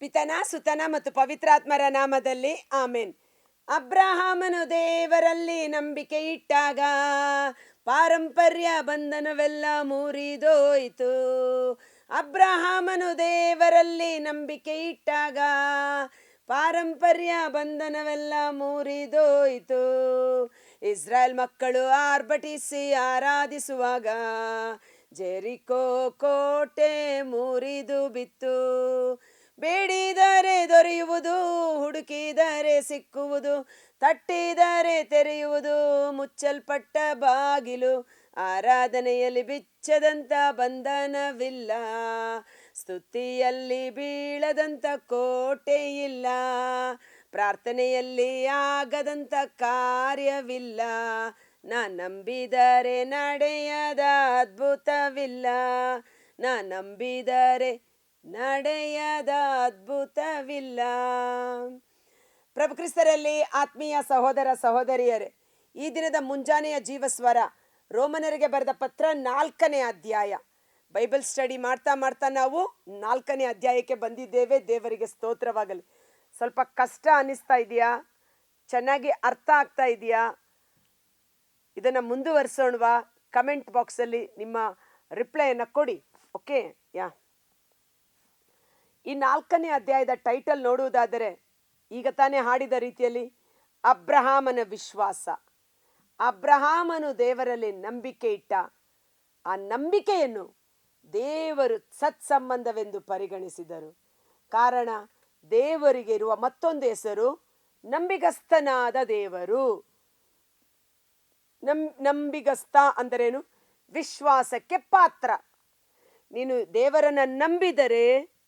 ಪಿತನ, ಸುತನ ಮತ್ತು ಪವಿತ್ರಾತ್ಮರ ನಾಮದಲ್ಲಿ ಆಮೇನ್. ಅಬ್ರಹಾಮನು ದೇವರಲ್ಲಿ ನಂಬಿಕೆ ಇಟ್ಟಾಗ ಪಾರಂಪರ್ಯ ಬಂಧನವೆಲ್ಲ ಮುರಿದೋಯಿತು. ಅಬ್ರಹಾಮನು ದೇವರಲ್ಲಿ ನಂಬಿಕೆ ಇಟ್ಟಾಗ ಪಾರಂಪರ್ಯ ಬಂಧನವೆಲ್ಲ ಮುರಿದೋಯಿತು. ಇಸ್ರಾಯೇಲ್ ಮಕ್ಕಳು ಆರ್ಭಟಿಸಿ ಆರಾಧಿಸುವಾಗ ಜೆರಿಕೋ ಕೋಟೆ ಮುರಿದು ಬಿತ್ತು. ಬೇಡಿದರೆ ದೊರೆಯುವುದು, ಹುಡುಕಿದರೆ ಸಿಕ್ಕುವುದು, ತಟ್ಟಿದರೆ ತೆರೆಯುವುದು, ಮುಚ್ಚಲ್ಪಟ್ಟ ಬಾಗಿಲು, ಆರಾಧನೆಯಲ್ಲಿ ಬಿಚ್ಚದಂತ ಬಂಧನವಿಲ್ಲ, ಸ್ತುತಿಯಲ್ಲಿ ಬೀಳದಂತ ಕೋಟೆ ಇಲ್ಲ ಪ್ರಾರ್ಥನೆಯಲ್ಲಿ ಆಗದಂತ ಕಾರ್ಯವಿಲ್ಲ ನಾ ನಂಬಿದರೆ ನಡೆಯದ ಅದ್ಭುತವಿಲ್ಲ ನಾ ನಂಬಿದರೆ ನಡೆಯದ ಅದ್ಭುತವಿಲ್ಲ. ಪ್ರಭುಕ್ರಿಸ್ತರಲ್ಲಿ ಆತ್ಮೀಯ ಸಹೋದರ ಸಹೋದರಿಯರೇ, ಈ ದಿನದ ಮುಂಜಾನೆಯ ಜೀವಸ್ವರ, ರೋಮನರಿಗೆ ಬರೆದ ಪತ್ರ ನಾಲ್ಕನೇ ಅಧ್ಯಾಯ. ಬೈಬಲ್ ಸ್ಟಡಿ ಮಾಡ್ತಾ ಮಾಡ್ತಾ ನಾವು ನಾಲ್ಕನೇ ಅಧ್ಯಾಯಕ್ಕೆ ಬಂದಿದ್ದೇವೆ. ದೇವರಿಗೆ ಸ್ತೋತ್ರವಾಗಲಿ. ಸ್ವಲ್ಪ ಕಷ್ಟ ಅನ್ನಿಸ್ತಾ ಇದೆಯಾ? ಚೆನ್ನಾಗಿ ಅರ್ಥ ಆಗ್ತಾ ಇದೆಯಾ? ಇದನ್ನು ಮುಂದುವರಿಸೋಣವಾ? ಕಮೆಂಟ್ ಬಾಕ್ಸಲ್ಲಿ ನಿಮ್ಮ ರಿಪ್ಲೈಯನ್ನು ಕೊಡಿ. ಓಕೆ? ಯಾ. ಈ ನಾಲ್ಕನೇ ಅಧ್ಯಾಯದ ಟೈಟಲ್ ನೋಡುವುದಾದರೆ ಈಗ ತಾನೇ ಹಾಡಿದ ರೀತಿಯಲ್ಲಿ ಅಬ್ರಹಾಮನ ವಿಶ್ವಾಸ. ಅಬ್ರಹಾಮನು ದೇವರಲ್ಲಿ ನಂಬಿಕೆ ಇಟ್ಟ. ಆ ನಂಬಿಕೆಯನ್ನು ದೇವರು ಸತ್ಸಂಬಂಧವೆಂದು ಪರಿಗಣಿಸಿದರು. ಕಾರಣ ದೇವರಿಗೆ ಇರುವ ಮತ್ತೊಂದು ಹೆಸರು ನಂಬಿಗಸ್ತನಾದ ದೇವರು. ನಂ, ನಂಬಿಗಸ್ತ ಅಂದರೇನು? ವಿಶ್ವಾಸಕ್ಕೆ ಪಾತ್ರ. ನೀನು ದೇವರನ್ನ ನಂಬಿದರೆ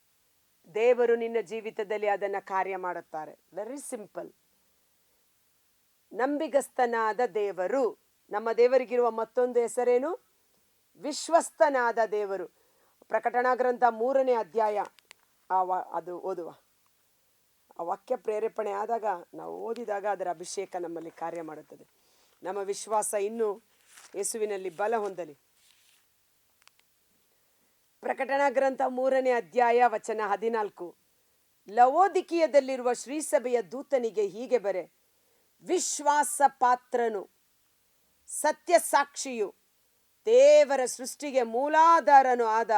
ದೇವರು ನಿನ್ನ ಜೀವಿತದಲ್ಲಿ ಅದನ್ನು ಕಾರ್ಯ ಮಾಡುತ್ತಾರೆ. ವೆರಿ ಸಿಂಪಲ್ ನಂಬಿಗಸ್ತನಾದ ದೇವರು, ನಮ್ಮ ದೇವರಿಗಿರುವ ಮತ್ತೊಂದು ಹೆಸರೇನು? ವಿಶ್ವಸ್ತನಾದ ದೇವರು. ಪ್ರಕಟಣಾ ಗ್ರಂಥ ಮೂರನೇ ಅಧ್ಯಾಯ. ಆ ವ- ಅದು ಓದುವ. ಆ ವಾಕ್ಯ ಪ್ರೇರೇಪಣೆ ಆದಾಗ ನಾವು ಓದಿದಾಗ ಅದರ ಅಭಿಷೇಕ ನಮ್ಮಲ್ಲಿ ಕಾರ್ಯ ಮಾಡುತ್ತದೆ. ನಮ್ಮ ವಿಶ್ವಾಸ ಇನ್ನೂ ಯೇಸುವಿನಲ್ಲಿ ಬಲ ಹೊಂದಲಿ. ಪ್ರಕಟಣಾ ಗ್ರಂಥ ಮೂರನೇ ಅಧ್ಯಾಯ ವಚನ ಹದಿನಾಲ್ಕು. ಲವೋದಿಕೀಯದಲ್ಲಿರುವ ಶ್ರೀಸಭೆಯ ದೂತನಿಗೆ ಹೀಗೆ ಬರೆ ವಿಶ್ವಾಸ ಪಾತ್ರನು ಸತ್ಯ ಸಾಕ್ಷಿಯು ದೇವರ ಸೃಷ್ಟಿಗೆ ಮೂಲಾಧಾರನು ಆದ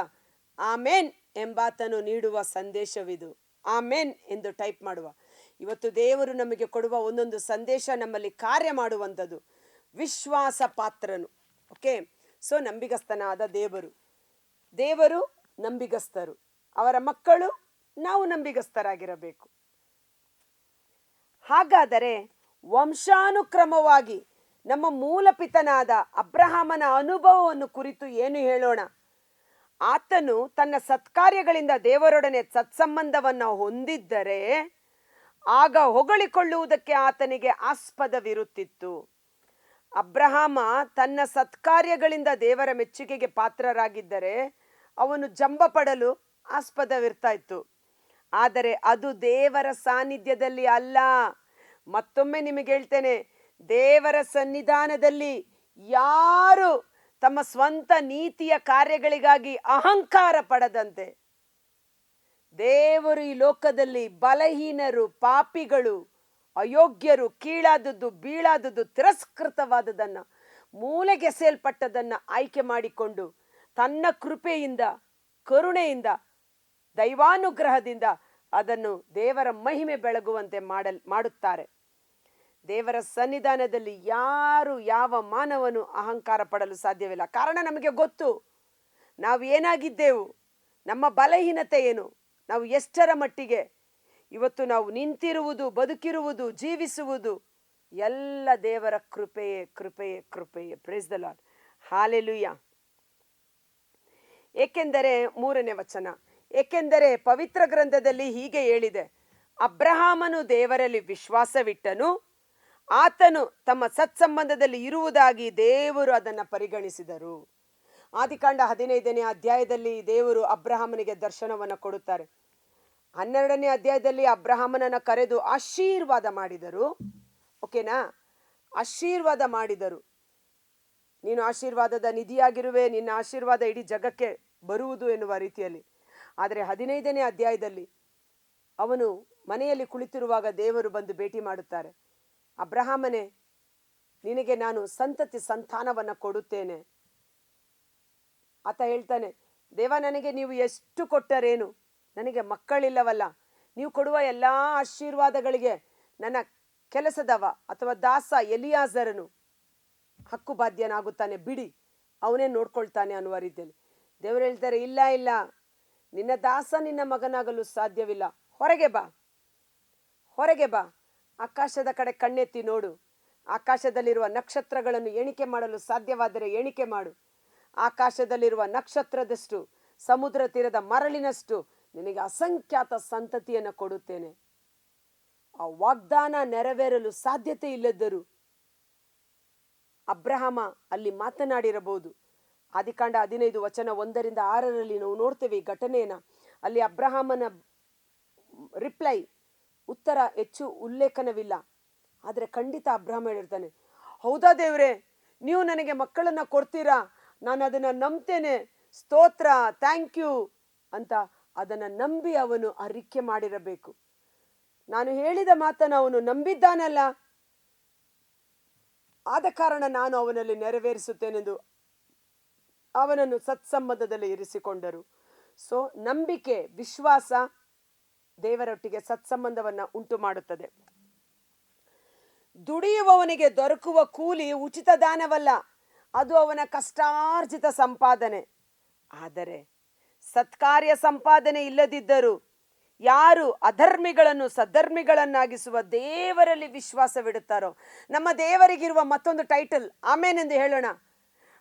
ಆಮೇನ್ ಎಂಬಾತನು ನೀಡುವ ಸಂದೇಶವಿದು. ಆಮೇನ್ ಎಂದು ಟೈಪ್ ಮಾಡುವ. ಇವತ್ತು ದೇವರು ನಮಗೆ ಕೊಡುವ ಒಂದೊಂದು ಸಂದೇಶ ನಮ್ಮಲ್ಲಿ ಕಾರ್ಯ ಮಾಡುವಂಥದ್ದು ವಿಶ್ವಾಸ ಪಾತ್ರನು ಓಕೆ? ಸೊ ನಂಬಿಗಸ್ತನಾದ ದೇವರು. ದೇವರು ನಂಬಿಗಸ್ತರು ಅವರ ಮಕ್ಕಳು ನಾವು ನಂಬಿಗಸ್ತರಾಗಿರಬೇಕು ಹಾಗಾದರೆ ವಂಶಾನುಕ್ರಮವಾಗಿ ನಮ್ಮ ಮೂಲಪಿತನಾದ ಅಬ್ರಹಾಮನ ಅನುಭವವನ್ನು ಕುರಿತು ಏನು ಹೇಳೋಣ? ಆತನು ತನ್ನ ಸತ್ಕಾರ್ಯಗಳಿಂದ ದೇವರೊಡನೆ ಸತ್ಸಂಬಂಧವನ್ನು ಹೊಂದಿದ್ದರೆ ಆಗ ಹೊಗಳಿಕೊಳ್ಳುವುದಕ್ಕೆ ಆತನಿಗೆ ಆಸ್ಪದವಿರುತ್ತಿತ್ತು ಅಬ್ರಹಾಮ ತನ್ನ ಸತ್ಕಾರ್ಯಗಳಿಂದ ದೇವರ ಮೆಚ್ಚುಗೆಗೆ ಪಾತ್ರರಾಗಿದ್ದರೆ ಅವನು ಜಂಬ ಪಡಲು ಆಸ್ಪದವಿರ್ತಾ ಇತ್ತು ಆದರೆ ಅದು ದೇವರ ಸಾನ್ನಿಧ್ಯದಲ್ಲಿ ಅಲ್ಲ. ಮತ್ತೊಮ್ಮೆ ನಿಮಗೆ ಹೇಳ್ತೇನೆ, ದೇವರ ಸನ್ನಿಧಾನದಲ್ಲಿ ಯಾರು ತಮ್ಮ ಸ್ವಂತ ನೀತಿಯ ಕಾರ್ಯಗಳಿಗಾಗಿ ಅಹಂಕಾರ ಪಡದಂತೆ? ದೇವರು ಈ ಲೋಕದಲ್ಲಿ ಬಲಹೀನರು, ಪಾಪಿಗಳು, ಅಯೋಗ್ಯರು, ಕೀಳಾದದ್ದು, ಬೀಳಾದದ್ದು ತಿರಸ್ಕೃತವಾದದನ್ನ ಮೂಲೆಗೆಸೆಯಲ್ಪಟ್ಟದನ್ನ ಆಯ್ಕೆ ಮಾಡಿಕೊಂಡು ತನ್ನ ಕೃಪೆಯಿಂದ, ಕರುಣೆಯಿಂದ, ದೈವಾನುಗ್ರಹದಿಂದ ಅದನ್ನು ದೇವರ ಮಹಿಮೆ ಬೆಳಗುವಂತೆ ಮಾಡಲ್, ಮಾಡುತ್ತಾರೆ. ದೇವರ ಸನ್ನಿಧಾನದಲ್ಲಿ ಯಾರು ಯಾವ ಮಾನವನು ಅಹಂಕಾರ ಪಡಲು ಸಾಧ್ಯವಿಲ್ಲ. ಕಾರಣ ನಮಗೆ ಗೊತ್ತು. ನಾವು ಏನಾಗಿದ್ದೆವು? ನಮ್ಮ ಬಲಹೀನತೆ ಏನು? ನಾವು ಎಷ್ಟರ ಮಟ್ಟಿಗೆ? ಇವತ್ತು ನಾವು ನಿಂತಿರುವುದು, ಬದುಕಿರುವುದು, ಜೀವಿಸುವುದು ಎಲ್ಲ ದೇವರ ಕೃಪೆಯೇ ಕೃಪೆಯೇ ಕೃಪೆಯೇ. ಪ್ರೇಸ್ ದ ಲಾರ್ಡ್ ಹಾಲೆಲುಯ್ಯ ಏಕೆಂದರೆ ಮೂರನೇ ವಚನ, ಏಕೆಂದರೆ ಪವಿತ್ರ ಗ್ರಂಥದಲ್ಲಿ ಹೀಗೆ ಹೇಳಿದೆ, ಅಬ್ರಹಾಮನು ದೇವರಲ್ಲಿ ವಿಶ್ವಾಸವಿಟ್ಟನು, ಆತನು ತಮ್ಮ ಸತ್ಸಂಬಂಧದಲ್ಲಿ ಇರುವುದಾಗಿ ದೇವರು ಅದನ್ನು ಪರಿಗಣಿಸಿದರು. ಆದಿಕಾಂಡ ಹದಿನೈದನೇ ಅಧ್ಯಾಯದಲ್ಲಿ ದೇವರು ಅಬ್ರಹಾಮನಿಗೆ ದರ್ಶನವನ್ನು ಕೊಡುತ್ತಾರೆ. ಹನ್ನೆರಡನೇ ಅಧ್ಯಾಯದಲ್ಲಿ ಅಬ್ರಹಾಮನನ್ನ ಕರೆದು ಆಶೀರ್ವಾದ ಮಾಡಿದರು. ಓಕೆನಾ? ಆಶೀರ್ವಾದ ಮಾಡಿದರು. ನೀನು ಆಶೀರ್ವಾದದ ನಿಧಿಯಾಗಿರುವೆ, ನಿನ್ನ ಆಶೀರ್ವಾದ ಇಡೀ ಜಗಕ್ಕೆ ಬರುವುದು ಎನ್ನುವ ರೀತಿಯಲ್ಲಿ. ಆದರೆ ಹದಿನೈದನೇ ಅಧ್ಯಾಯದಲ್ಲಿ ಅವನು ಮನೆಯಲ್ಲಿ ಕುಳಿತಿರುವಾಗ ದೇವರು ಬಂದು ಭೇಟಿ ಮಾಡುತ್ತಾರೆ. ಅಬ್ರಹಾಮನೇ, ನಿನಗೆ ನಾನು ಸಂತತಿ ಸಂತಾನವನ್ನು ಕೊಡುತ್ತೇನೆ. ಆತ ಹೇಳ್ತಾನೆ, ದೇವ ನನಗೆ ನೀವು ಎಷ್ಟು ಕೊಟ್ಟರೇನು? ನನಗೆ ಮಕ್ಕಳಿಲ್ಲವಲ್ಲ. ನೀವು ಕೊಡುವ ಎಲ್ಲ ಆಶೀರ್ವಾದಗಳಿಗೆ ನನ್ನ ಕೆಲಸದವ ಅಥವಾ ದಾಸ ಎಲಿಯಾಜರನು ಹಕ್ಕು ಬಾಧ್ಯನಾಗುತ್ತಾನೆ, ಬಿಡಿ. ಅವನೇ ನೋಡ್ಕೊಳ್ತಾನೆ ಅನ್ನುವ ರೀತಿಯಲ್ಲಿ. ದೇವರು ಹೇಳ್ತಾರೆ, ಇಲ್ಲ ಇಲ್ಲ. ನಿನ್ನ ದಾಸ ನಿನ್ನ ಮಗನಾಗಲು ಸಾಧ್ಯವಿಲ್ಲ. ಹೊರಗೆ ಬಾ. ಹೊರಗೆ ಬಾ. ಆಕಾಶದ ಕಡೆ ಕಣ್ಣೆತ್ತಿ ನೋಡು. ಆಕಾಶದಲ್ಲಿರುವ ನಕ್ಷತ್ರಗಳನ್ನು ಎಣಿಕೆ ಮಾಡಲು ಸಾಧ್ಯವಾದರೆ ಎಣಿಕೆ ಮಾಡು. ಆಕಾಶದಲ್ಲಿರುವ ನಕ್ಷತ್ರದಷ್ಟು, ಸಮುದ್ರ ತೀರದ ಮರಳಿನಷ್ಟು ನಿನಗೆ ಅಸಂಖ್ಯಾತ ಸಂತತಿಯನ್ನು ಕೊಡುತ್ತೇನೆ. ಆ ವಾಗ್ದಾನ ನೆರವೇರಲು ಸಾಧ್ಯತೆ ಇಲ್ಲದ್ದರು ಅಬ್ರಹಾಮ ಅಲ್ಲಿ ಮಾತನಾಡಿರಬಹುದು. ಆದಿಕಾಂಡ ಹದಿನೈದು ವಚನ ಒಂದರಿಂದ ಆರರಲ್ಲಿ ನಾವು ನೋಡ್ತೇವೆ ಈ ಘಟನೆಯನ್ನ. ಅಲ್ಲಿ ಅಬ್ರಹಾಮನ ರಿಪ್ಲೈ, ಉತ್ತರ ಹೆಚ್ಚು ಉಲ್ಲೇಖನವಿಲ್ಲ. ಆದರೆ ಖಂಡಿತ ಅಬ್ರಹಾಮ ಹೇಳಿರ್ತಾನೆ, ಹೌದಾ ದೇವ್ರೆ, ನೀವು ನನಗೆ ಮಕ್ಕಳನ್ನ ಕೊಡ್ತೀರಾ? ನಾನು ಅದನ್ನ ನಂಬ್ತೇನೆ. ಸ್ತೋತ್ರ, ಥ್ಯಾಂಕ್ ಯು ಅಂತ ಅದನ್ನ ನಂಬಿ ಅವನು ಅರಿಕೆ ಮಾಡಿರಬೇಕು. ನಾನು ಹೇಳಿದ ಮಾತನ್ನು ಅವನು ನಂಬಿದ್ದಾನಲ್ಲ ಆದ ಕಾರಣ ನಾನು ಅವನಲ್ಲಿ ನೆರವೇರಿಸುತ್ತೇನೆಂದು ಅವನನ್ನು ಸತ್ಸಂಬಂಧದಲ್ಲಿ ಇರಿಸಿಕೊಂಡರು. ಸೊ ನಂಬಿಕೆ, ವಿಶ್ವಾಸ ದೇವರೊಟ್ಟಿಗೆ ಸತ್ಸಂಬಂಧವನ್ನ ಉಂಟು ಮಾಡುತ್ತದೆ ದುಡಿಯುವವನಿಗೆ ದೊರಕುವ ಕೂಲಿ ಉಚಿತ ದಾನವಲ್ಲ, ಅದು ಅವನ ಕಷ್ಟಾರ್ಜಿತ ಸಂಪಾದನೆ. ಆದರೆ ಸತ್ಕಾರ್ಯ ಸಂಪಾದನೆ ಇಲ್ಲದಿದ್ದರೂ ಯಾರು ಅಧರ್ಮಿಗಳನ್ನು ಸದ್ಧರ್ಮಿಗಳನ್ನಾಗಿಸುವ ದೇವರಲ್ಲಿ ವಿಶ್ವಾಸವಿಡುತ್ತಾರೋ ನಮ್ಮ ದೇವರಿಗಿರುವ ಮತ್ತೊಂದು ಟೈಟಲ್ ಆಮೇನೆಂದು ಹೇಳೋಣ.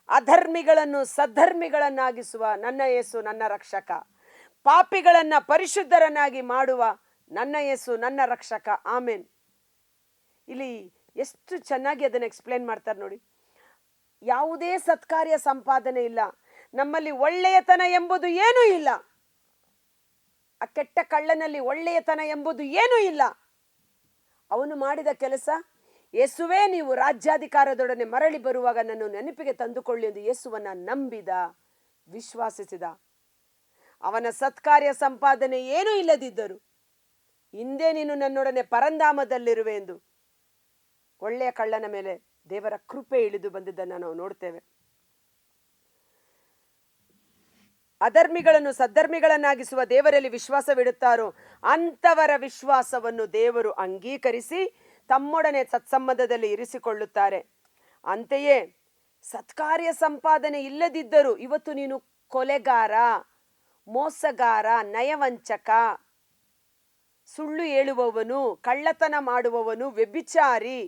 ಅಧರ್ಮಿಗಳನ್ನು ಸದ್ಧರ್ಮಿಗಳನ್ನಾಗಿಸುವ ನನ್ನ ಯೇಸು ನನ್ನ ರಕ್ಷಕ. ಪಾಪಿಗಳನ್ನು ಪರಿಶುದ್ಧರನ್ನಾಗಿ ಮಾಡುವ ನನ್ನ ಯೇಸು ನನ್ನ ರಕ್ಷಕ. ಆಮೇನ್. ಇಲ್ಲಿ ಎಷ್ಟು ಚೆನ್ನಾಗಿ ಅದನ್ನು ಎಕ್ಸ್ಪ್ಲೇನ್ ಮಾಡ್ತಾರೆ ನೋಡಿ. ಯಾವುದೇ ಸತ್ಕಾರ್ಯ ಸಂಪಾದನೆ ಇಲ್ಲ. ನಮ್ಮಲ್ಲಿ ಒಳ್ಳೆಯತನ ಎಂಬುದು ಏನೂ ಇಲ್ಲ. ಆ ಕೆಟ್ಟ ಕಳ್ಳನಲ್ಲಿ ಒಳ್ಳೆಯತನ ಎಂಬುದು ಏನೂ ಇಲ್ಲ. ಅವನು ಮಾಡಿದ ಕೆಲಸ, ಯೇಸುವೇ ನೀವು ರಾಜ್ಯಾಧಿಕಾರದೊಡನೆ ಮರಳಿ ಬರುವಾಗ ನನ್ನ ನೆನಪಿಗೆ ತಂದುಕೊಳ್ಳಿ ಎಂದು ಯೇಸುವನ್ನ ನಂಬಿದ, ವಿಶ್ವಾಸಿಸಿದ. ಅವನ ಸತ್ಕಾರ್ಯ ಸಂಪಾದನೆ ಏನೂ ಇಲ್ಲದಿದ್ದರು, ಹಿಂದೆ ನೀನು ನನ್ನೊಡನೆ ಪರಂಧಾಮದಲ್ಲಿರುವೆ ಎಂದು ಒಳ್ಳೆಯ ಕಳ್ಳನ ಮೇಲೆ ದೇವರ ಕೃಪೆ ಇಳಿದು ಬಂದಿದ್ದನ್ನು ನಾವು ನೋಡ್ತೇವೆ. ಅಧರ್ಮಿಗಳನ್ನು ಸದ್ಧರ್ಮಿಗಳನ್ನಾಗಿಸುವ ದೇವರಲ್ಲಿ ವಿಶ್ವಾಸವಿಡುತ್ತಾರೋ ಅಂಥವರ ವಿಶ್ವಾಸವನ್ನು ದೇವರು ಅಂಗೀಕರಿಸಿ ತಮ್ಮೊಡನೆ ಸತ್ಸಂಬಂಧದಲ್ಲಿ ಇರಿಸಿಕೊಳ್ಳುತ್ತಾರೆ. ಅಂತೆಯೇ ಸತ್ಕಾರ್ಯ ಸಂಪಾದನೆ ಇಲ್ಲದಿದ್ದರೂ ಇವತ್ತು ನೀನು ಕೊಲೆಗಾರ, ಮೋಸಗಾರ, ನಯವಂಚಕ, ಸುಳ್ಳು ಹೇಳುವವನು, ಕಳ್ಳತನ ಮಾಡುವವನು, ವ್ಯಭಿಚಾರಿ,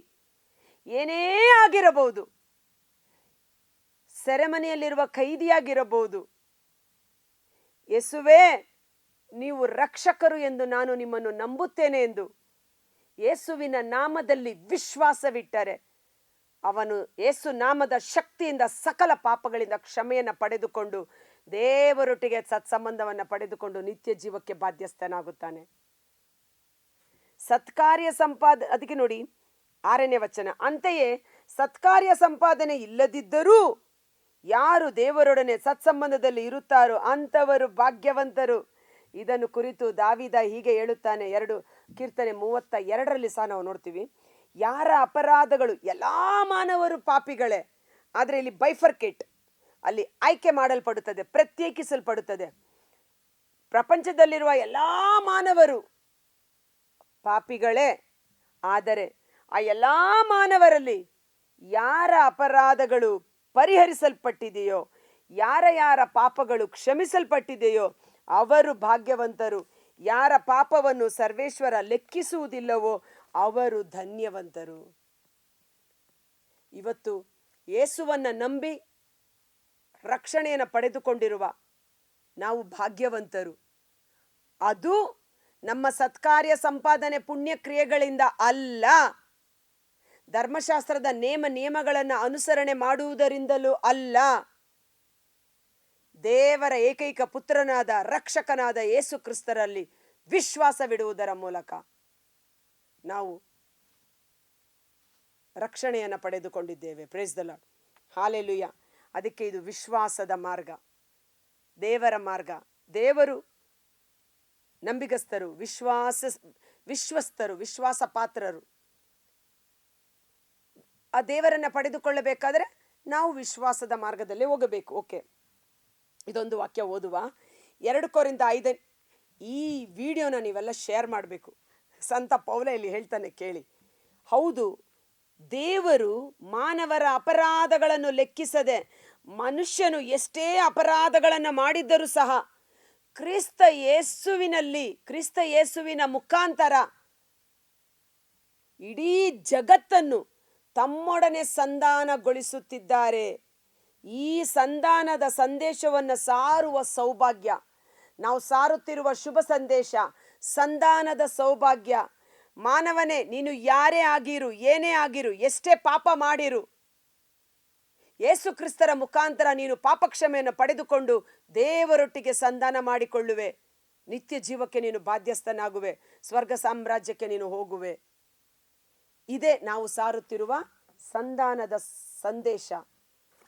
ಏನೇ ಆಗಿರಬಹುದು, ಸೆರೆಮನೆಯಲ್ಲಿರುವ ಕೈದಿಯಾಗಿರಬಹುದು ಯೇಸುವೇ, ನೀವು ರಕ್ಷಕರು ಎಂದು ನಾನು ನಿಮ್ಮನ್ನು ನಂಬುತ್ತೇನೆ ಎಂದು ಯೇಸುವಿನ ನಾಮದಲ್ಲಿ ವಿಶ್ವಾಸವಿಟ್ಟರೆ, ಅವನು ಏಸು ನಾಮದ ಶಕ್ತಿಯಿಂದ ಸಕಲ ಪಾಪಗಳಿಂದ ಕ್ಷಮೆಯನ್ನು ಪಡೆದುಕೊಂಡು ದೇವರೊಟ್ಟಿಗೆ ಸತ್ಸಂಬಂಧವನ್ನು ಪಡೆದುಕೊಂಡು ನಿತ್ಯ ಜೀವಕ್ಕೆ ಬಾಧ್ಯಸ್ಥನಾಗುತ್ತಾನೆ. ಸತ್ಕಾರ್ಯ ಸಂಪಾದ, ಅದಕ್ಕೆ ನೋಡಿ, ಆರನೇ ವಚನ, ಅಂತೆಯೇ ಸತ್ಕಾರ್ಯ ಸಂಪಾದನೆ ಇಲ್ಲದಿದ್ದರೂ ಯಾರು ದೇವರೊಡನೆ ಸತ್ಸಂಬಂಧದಲ್ಲಿ ಇರುತ್ತಾರೋ ಅಂಥವರು ಭಾಗ್ಯವಂತರು. ಇದನ್ನು ಕುರಿತು ದಾವಿದ ಹೀಗೆ ಹೇಳುತ್ತಾನೆ. ಎರಡು ಕೀರ್ತನೆ ಮೂವತ್ತ ಎರಡರಲ್ಲಿ ಸಹ ನಾವು ನೋಡ್ತೀವಿ. ಯಾರ ಅಪರಾಧಗಳು? ಎಲ್ಲ ಮಾನವರು ಪಾಪಿಗಳೇ. ಆದರೆ ಇಲ್ಲಿ ಬೈಫರ್ಕೇಟ್ ಅಲ್ಲಿ ಆಯ್ಕೆ ಮಾಡಲ್ಪಡುತ್ತದೆ, ಪ್ರತ್ಯೇಕಿಸಲ್ಪಡುತ್ತದೆ. ಪ್ರಪಂಚದಲ್ಲಿರುವ ಎಲ್ಲ ಮಾನವರು ಪಾಪಿಗಳೇ. ಆದರೆ ಆ ಎಲ್ಲ ಮಾನವರಲ್ಲಿ ಯಾರ ಅಪರಾಧಗಳು ಪರಿಹರಿಸಲ್ಪಟ್ಟಿದೆಯೋ? ಯಾರ ಯಾರ ಪಾಪಗಳು ಕ್ಷಮಿಸಲ್ಪಟ್ಟಿದೆಯೋ? ಅವರು ಭಾಗ್ಯವಂತರು. ಯಾರ ಪಾಪವನ್ನು ಸರ್ವೇಶ್ವರ ಲೆಕ್ಕಿಸುವುದಿಲ್ಲವೋ ಅವರು ಧನ್ಯವಂತರು. ಇವತ್ತು ಯೇಸುವನ್ನು ನಂಬಿ ರಕ್ಷಣೆಯನ್ನು ಪಡೆದುಕೊಂಡಿರುವ ನಾವು ಭಾಗ್ಯವಂತರು. ಅದು ನಮ್ಮ ಸತ್ಕಾರ್ಯ ಸಂಪಾದನೆ ಪುಣ್ಯ ಕ್ರಿಯೆಗಳಿಂದ ಅಲ್ಲ. ಧರ್ಮಶಾಸ್ತ್ರದ ನೇಮ ನಿಯಮಗಳನ್ನು ಅನುಸರಣೆ ಮಾಡುವುದರಿಂದಲೂ ಅಲ್ಲ. ದೇವರ ಏಕೈಕ ಪುತ್ರನಾದ ರಕ್ಷಕನಾದ ಯೇಸು ಕ್ರಿಸ್ತರಲ್ಲಿ ವಿಶ್ವಾಸವಿಡುವುದರ ಮೂಲಕ ನಾವು ರಕ್ಷಣೆಯನ್ನು ಪಡೆದುಕೊಂಡಿದ್ದೇವೆ. ಪ್ರೇಸ್ ದ ಲಾರ್ಡ್ ಹಾಲೆಲುಯ್ಯ ಅದಕ್ಕೆ ಇದು ವಿಶ್ವಾಸದ ಮಾರ್ಗ. ದೇವರ ಮಾರ್ಗ. ದೇವರು ನಂಬಿಗಸ್ತರು ವಿಶ್ವಾಸ ವಿಶ್ವಸ್ತರು ವಿಶ್ವಾಸ ಪಾತ್ರರು ಆ ದೇವರನ್ನ ಪಡೆದುಕೊಳ್ಳಬೇಕಾದ್ರೆ ನಾವು ವಿಶ್ವಾಸದ ಮಾರ್ಗದಲ್ಲಿ ಹೋಗಬೇಕು. ಓಕೆ ಇದೊಂದು ವಾಕ್ಯ ಓದುವ. ಎರಡು ಕೋರಿಂದ ಐದ ಈ ವಿಡಿಯೋನ ನೀವೆಲ್ಲ ಶೇರ್ ಮಾಡಬೇಕು. ಸಂತ ಪೌಲ ಇಲ್ಲಿ ಹೇಳ್ತಾನೆ ಕೇಳಿ. ಹೌದು, ದೇವರು ಮಾನವರ ಅಪರಾಧಗಳನ್ನು ಲೆಕ್ಕಿಸದೆ ಮನುಷ್ಯನು ಎಷ್ಟೇ ಅಪರಾಧಗಳನ್ನು ಮಾಡಿದ್ದರೂ ಸಹ ಕ್ರಿಸ್ತ ಯೇಸುವಿನಲ್ಲಿ, ಕ್ರಿಸ್ತ ಯೇಸುವಿನ ಮುಖಾಂತರ ಇಡೀ ಜಗತ್ತನ್ನು ತಮ್ಮೊಡನೆ ಸಂಧಾನಗೊಳಿಸುತ್ತಿದ್ದಾರೆ. ಈ ಸಂಧಾನದ ಸಂದೇಶವನ್ನು ಸಾರುವ ಸೌಭಾಗ್ಯ, ನಾವು ಸಾರುತ್ತಿರುವ ಶುಭ ಸಂದೇಶ, ಸಂಧಾನದ ಸೌಭಾಗ್ಯ. ಮಾನವನೇ, ನೀನು ಯಾರೇ ಆಗಿರು, ಏನೇ ಆಗಿರು, ಎಷ್ಟೇ ಪಾಪ ಮಾಡಿರು ಯೇಸು ಕ್ರಿಸ್ತರ ಮುಖಾಂತರ ನೀನು ಪಾಪಕ್ಷಮೆಯನ್ನು ಪಡೆದುಕೊಂಡು ದೇವರೊಟ್ಟಿಗೆ ಸಂಧಾನ ಮಾಡಿಕೊಳ್ಳುವೆ. ನಿತ್ಯ ಜೀವಕ್ಕೆ ನೀನು ಬಾಧ್ಯಸ್ಥನಾಗುವೆ. ಸ್ವರ್ಗ ಸಾಮ್ರಾಜ್ಯಕ್ಕೆ ನೀನು ಹೋಗುವೆ. ಇದೇ. ನಾವು ಸಾರುತ್ತಿರುವ ಸಂಧಾನದ ಸಂದೇಶ.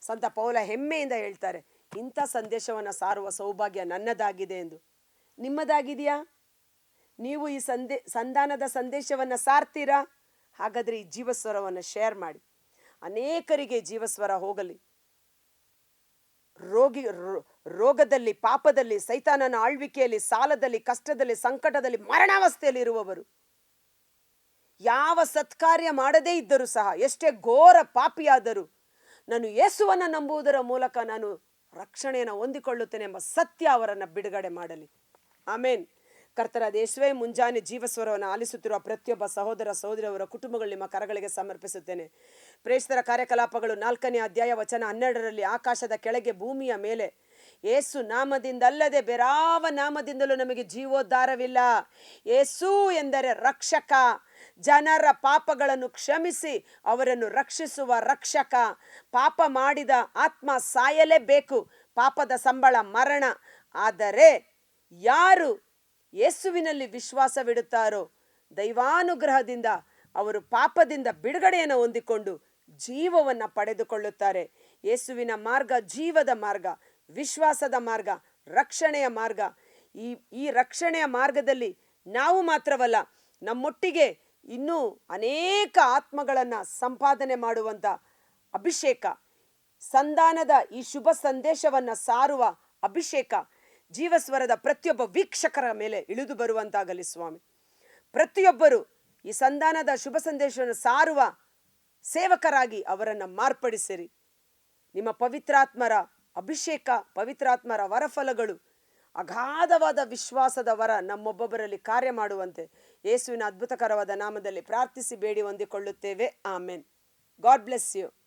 ಸಂತ ಪೌಲ ಹೆಮ್ಮೆಯಿಂದ ಹೇಳ್ತಾರೆ, ಇಂಥ ಸಂದೇಶವನ್ನು ಸಾರುವ ಸೌಭಾಗ್ಯ ನನ್ನದಾಗಿದೆ ಎಂದು. ನಿಮ್ಮದಾಗಿದೆಯಾ? ನೀವು ಈ ಸಂದೇ, ಸಂಧಾನದ ಸಂದೇಶವನ್ನು ಸಾರ್ತೀರಾ? ಹಾಗಾದರೆ ಈ ಜೀವಸ್ವರವನ್ನು ಶೇರ್ ಮಾಡಿ. ಅನೇಕರಿಗೆ ಜೀವಸ್ವರ ಹೋಗಲಿ. ರೋಗಿ ರೋಗದಲ್ಲಿ, ಪಾಪದಲ್ಲಿ, ಸೈತಾನನ ಆಳ್ವಿಕೆಯಲ್ಲಿ, ಸಾಲದಲ್ಲಿ, ಕಷ್ಟದಲ್ಲಿ, ಸಂಕಟದಲ್ಲಿ, ಮರಣಾವಸ್ಥೆಯಲ್ಲಿ ಇರುವವರು. ಯಾವ ಸತ್ಕಾರ್ಯ ಮಾಡದೇ ಇದ್ದರೂ ಸಹ, ಎಷ್ಟೇ ಘೋರ ಪಾಪಿಯಾದರೂ ನಾನು ಯೇಸುವನ್ನು ನಂಬುವುದರ ಮೂಲಕ ನಾನು ರಕ್ಷಣೆಯನ್ನು ಹೊಂದಿಕೊಳ್ಳುತ್ತೇನೆ ಎಂಬ ಸತ್ಯ ಅವರನ್ನು ಬಿಡುಗಡೆ ಮಾಡಲಿ. ಆಮೇನ್. ಕರ್ತರಾದ ಯೇಸುವೆ, ಮುಂಜಾನೆ ಜೀವಸ್ವರವನ್ನು ಆಲಿಸುತ್ತಿರುವ ಪ್ರತಿಯೊಬ್ಬ ಸಹೋದರ ಸಹೋದರಿಯವರ ಕುಟುಂಬಗಳು ನಿಮ್ಮ ಕರಗಳಿಗೆ ಸಮರ್ಪಿಸುತ್ತೇನೆ. ಪ್ರೇಷಿತರ ಕಾರ್ಯಕಲಾಪಗಳು ನಾಲ್ಕನೇ ಅಧ್ಯಾಯ ವಚನ ಹನ್ನೆರಡರಲ್ಲಿ ಆಕಾಶದ ಕೆಳಗೆ ಭೂಮಿಯ ಮೇಲೆ ಏಸು ನಾಮದಿಂದಲ್ಲದೆ ಬೇರಾವ ನಾಮದಿಂದಲೂ ನಮಗೆ ಜೀವೋದ್ಧಾರವಿಲ್ಲ. ಏಸು ಎಂದರೆ ರಕ್ಷಕ ಜನರ ಪಾಪಗಳನ್ನು ಕ್ಷಮಿಸಿ, ಅವರನ್ನು ರಕ್ಷಿಸುವ ರಕ್ಷಕ. ಪಾಪ ಮಾಡಿದ ಆತ್ಮ ಸಾಯಲೇಬೇಕು, ಪಾಪದ ಸಂಬಳ ಮರಣ. ಆದರೆ ಯಾರು ಯೇಸುವಿನಲ್ಲಿ ವಿಶ್ವಾಸವಿಡುತ್ತಾರೋ? ದೈವಾನುಗ್ರಹದಿಂದ ಅವರು ಪಾಪದಿಂದ ಬಿಡುಗಡೆಯನ್ನು ಹೊಂದಿಕೊಂಡು ಜೀವವನ್ನು ಪಡೆದುಕೊಳ್ಳುತ್ತಾರೆ. ಯೇಸುವಿನ ಮಾರ್ಗ ಜೀವದ ಮಾರ್ಗ, ವಿಶ್ವಾಸದ ಮಾರ್ಗ, ರಕ್ಷಣೆಯ ಮಾರ್ಗ. ಈ ಈ ರಕ್ಷಣೆಯ ಮಾರ್ಗದಲ್ಲಿ ನಾವು ಮಾತ್ರವಲ್ಲ, ನಮ್ಮೊಟ್ಟಿಗೆ ಇನ್ನೂ ಅನೇಕ ಆತ್ಮಗಳನ್ನು ಸಂಪಾದನೆ ಮಾಡುವಂಥ ಅಭಿಷೇಕ, ಸಂಧಾನದ ಈ ಶುಭ ಸಂದೇಶವನ್ನು ಸಾರುವ ಅಭಿಷೇಕ, ಜೀವಸ್ವರದ ಪ್ರತಿಯೊಬ್ಬ ವೀಕ್ಷಕರ ಮೇಲೆ ಇಳಿದು ಬರುವಂತಾಗಲಿ ಸ್ವಾಮಿ. ಪ್ರತಿಯೊಬ್ಬರು ಈ ಸಂಧಾನದ ಶುಭ ಸಂದೇಶವನ್ನು ಸಾರುವ ಸೇವಕರಾಗಿ ಅವರನ್ನು ಮಾರ್ಪಡಿಸಿರಿ. ನಿಮ್ಮ ಪವಿತ್ರಾತ್ಮರ ಅಭಿಷೇಕ, ಪವಿತ್ರಾತ್ಮರ ವರಫಲಗಳು ಅಗಾಧವಾದ ವಿಶ್ವಾಸದ ವರ ನಮ್ಮೊಬ್ಬೊಬ್ಬರಲ್ಲಿ ಕಾರ್ಯ ಮಾಡುವಂತೆ ಯೇಸುವಿನ ಅದ್ಭುತಕರವಾದ ನಾಮದಲ್ಲಿ ಪ್ರಾರ್ಥಿಸಿ ಬೇಡಿ ಹೊಂದಿಕೊಳ್ಳುತ್ತೇವೆ. ಆಮೇನ್. God bless you.